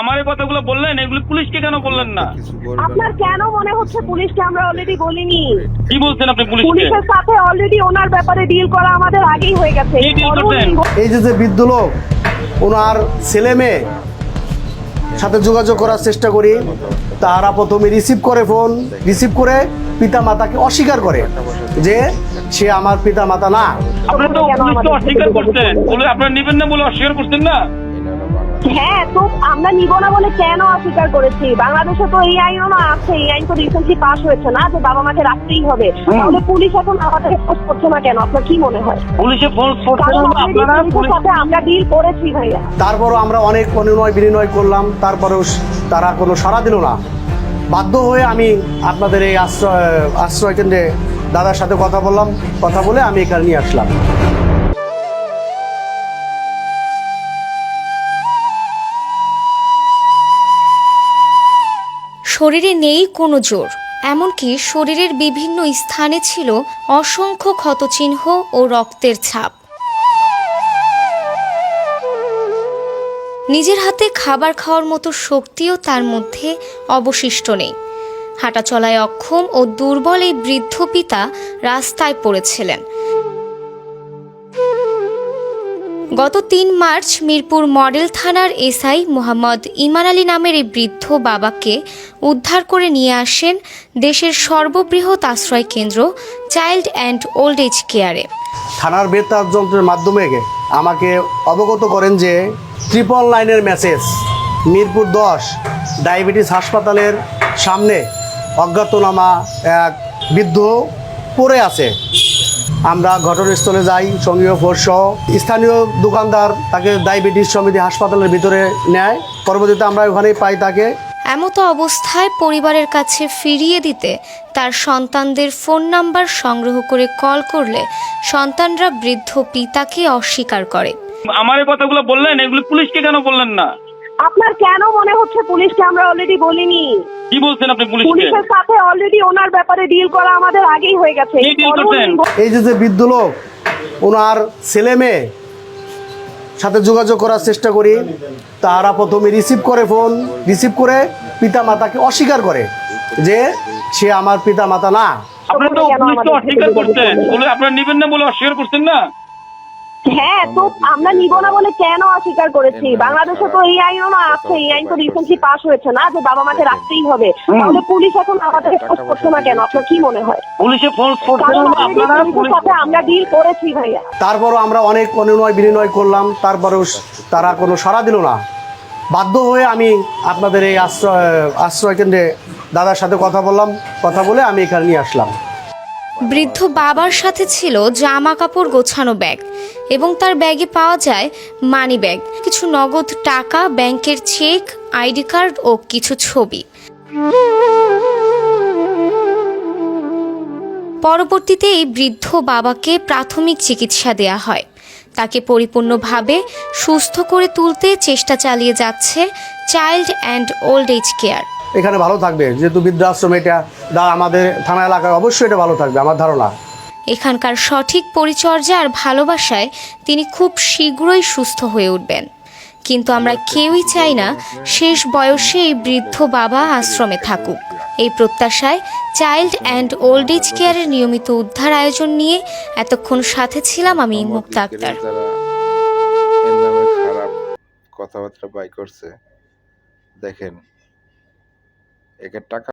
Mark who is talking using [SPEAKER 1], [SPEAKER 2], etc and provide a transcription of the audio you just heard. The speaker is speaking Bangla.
[SPEAKER 1] আমার এই কথাগুলো বললেন এগুলো পুলিশকে কেন বললেন না?
[SPEAKER 2] আপনার কেন মনে হচ্ছে পুলিশকে আমরা অলরেডি বলিনি?
[SPEAKER 1] কি বলছেন আপনি পুলিশকে?
[SPEAKER 2] পুলিশের সাথে অলরেডি ওনার ব্যাপারে ডিল করা আমাদের আগেই হয়ে গেছে?
[SPEAKER 3] এই যে যে বৃদ্ধ লোক ওনার ছেলে মেয়ে সাথে যোগাযোগ করার চেষ্টা করি তারা প্রথমে রিসিভ করে ফোন রিসিভ করে পিতা মাতাকে অস্বীকার করে যে সে আমার পিতা মাতা না।
[SPEAKER 1] আপনি তো অস্বীকার করছেন? বলে আপনারা নিবেন না বলে অস্বীকার করছেন না?
[SPEAKER 2] হ্যাঁ তো আমরা নিব না বলে কেন অস্বীকার করেছি? বাংলাদেশে তো এই আইনও না আছে এই আইন তো রিসেন্টলি পাস হয়েছে না যে বাবা মাকে রাখতেই হবে। তাহলে পুলিশ এখন আমাদের ফোর্স করছে না কেন? আপনার কি মনে হয়?
[SPEAKER 1] পুলিশে আপনারা
[SPEAKER 2] পুলিশের সাথে আমরা ডিল করেছি ভাইয়া।
[SPEAKER 3] তারপরও আমরা অনেক অনুনয় বিনিময় করলাম তারপরেও তারা কোনো সাড়া দিল না। বাধ্য হয়ে আমি আপনাদের এই আশ্রয় আশ্রয় কেন্দ্রে দাদার সাথে কথা বললাম কথা বলে আমি এখানে নিয়ে আসলাম।
[SPEAKER 4] শরীরে নেই কোনো জোর। এমনকি শরীরের বিভিন্ন স্থানে ছিল অসংখ্য ক্ষতচিহ্ন ও রক্তের ছাপ। নিজের হাতে খাবার খাওয়ার মতো শক্তিও তার মধ্যে অবশিষ্ট নেই। হাঁটা চলায় অক্ষম ও দুর্বল এই বৃদ্ধ পিতা রাস্তায় পড়েছিলেন। গত তিন মার্চ মিরপুর মডেল থানার এসআই মোহাম্মদ ইমান আলী নামের এই বৃদ্ধ বাবাকে উদ্ধার করে নিয়ে আসেন দেশের সর্ববৃহৎ আশ্রয় কেন্দ্র চাইল্ড অ্যান্ড ওল্ড এজ কেয়ারে।
[SPEAKER 3] থানার বেতার যন্ত্রের মাধ্যমে আমাকে অবগত করেন যে ট্রিপল লাইনের মেসেজ, মিরপুর দশ ডায়াবেটিস হাসপাতালের সামনে অজ্ঞাতনামা এক বৃদ্ধ পড়ে আছে। আমরা ঘটনাস্থলে যাই সঙ্গীয় ফোর্স সহ। স্থানীয় দোকানদার তাকে ডায়াবেটিস সমিতি হাসপাতালের ভিতরে নেয়। পরবর্তীতে আমরা ওখানেই পাই তাকে।
[SPEAKER 4] এমতো অবস্থায় পরিবারের কাছে ফিরিয়ে দিতে তার সন্তানদের ফোন নাম্বার সংগ্রহ করে কল করলে সন্তানরা বৃদ্ধ পিতাকে অস্বীকার করে।
[SPEAKER 1] আমার এই কথাগুলো বললেন এগুলো পুলিশকে কেন বললেন না?
[SPEAKER 2] আপনার কেন মনে হচ্ছে পুলিশকে আমরা অলরেডি বলিনি?
[SPEAKER 1] কি বলছেন আপনি পুলিশকে?
[SPEAKER 2] পুলিশের সাথে অলরেডি ওনার ব্যাপারে ডিল করা আমাদের আগেই হয়ে গেছে।
[SPEAKER 1] কি deal করছেন?
[SPEAKER 3] এই যে যে বৃদ্ধ লোক ওনার ছেলে মেয়ে সাথে যোগাযোগ করার চেষ্টা করি তারা প্রথমে রিসিভ করে ফোন রিসিভ করে পিতা মাতাকে অস্বীকার করে যে সে আমার পিতা মাতা না।
[SPEAKER 1] আপনি তো পুলিশকে অস্বীকার করছেন? বলে আপনারা নিবেন না বলে অস্বীকার করছেন না?
[SPEAKER 2] হ্যাঁ তো আমরা নিব না বলে কেন অস্বীকার করেছি? বাংলাদেশে তো এই আইনও না আছে এই আইন তো রিসেন্টলি পাস হয়েছে না যে বাবা মাকে রাখতেই হবে। তাহলে পুলিশ এখন আমাদের ফোর্স করছে না কেন? আপনার কি মনে হয়?
[SPEAKER 1] পুলিশে ফোন
[SPEAKER 2] কারণ already
[SPEAKER 1] আপনারা
[SPEAKER 2] পুলিশের সাথে আমরা ডিল করেছি ভাইয়া।
[SPEAKER 3] তারপরও আমরা অনেক অনুনয় বিনিময় করলাম তারপরেও তারা কোনো সাড়া দিল না। বাধ্য হয়ে আমি আপনাদের এই আশ্রয় আশ্রয় কেন্দ্রে দাদার সাথে কথা বললাম কথা বলে আমি এখানে নিয়ে আসলাম।
[SPEAKER 4] বৃদ্ধ বাবার সাথে ছিল জামা কাপড় গোছানো ব্যাগ। এবং তার ব্যাগে পাওয়া যায় মানি ব্যাগ কিছু নগদ টাকা, ব্যাংকের চেক আইডি কার্ড ও কিছু ছবি। পরবর্তীতে এই বৃদ্ধ বাবাকে প্রাথমিক চিকিৎসা দেয়া হয়। তাকে পরিপূর্ণভাবে সুস্থ করে তুলতে চেষ্টা চালিয়ে যাচ্ছে child and old age care
[SPEAKER 3] এখানে ভালো থাকবে, যেহেতু বৃদ্ধাশ্রম এটা আমাদের থানা এলাকায় অবশ্যই এটা ভালো থাকবে, আমার ধারণা।
[SPEAKER 4] এখানকার সঠিক পরিচর্যা আর ভালোবাসায় তিনি খুব শীঘ্রই সুস্থ হয়ে উঠবেন। কিন্তু আমরা কেউই চাই না শেষ বয়সে এই বৃদ্ধ বাবা আশ্রমে থাকুক। এই প্রত্যাশায় চাইল্ড অ্যান্ড ওল্ড এজ কেয়ারের নিয়মিত উদ্ধার আয়োজন নিয়ে এতক্ষণ সাথে ছিলাম আমি মুক্তা আক্তার।
[SPEAKER 5] কথাবার্তা বাই করছে, দেখেন, একে টাকা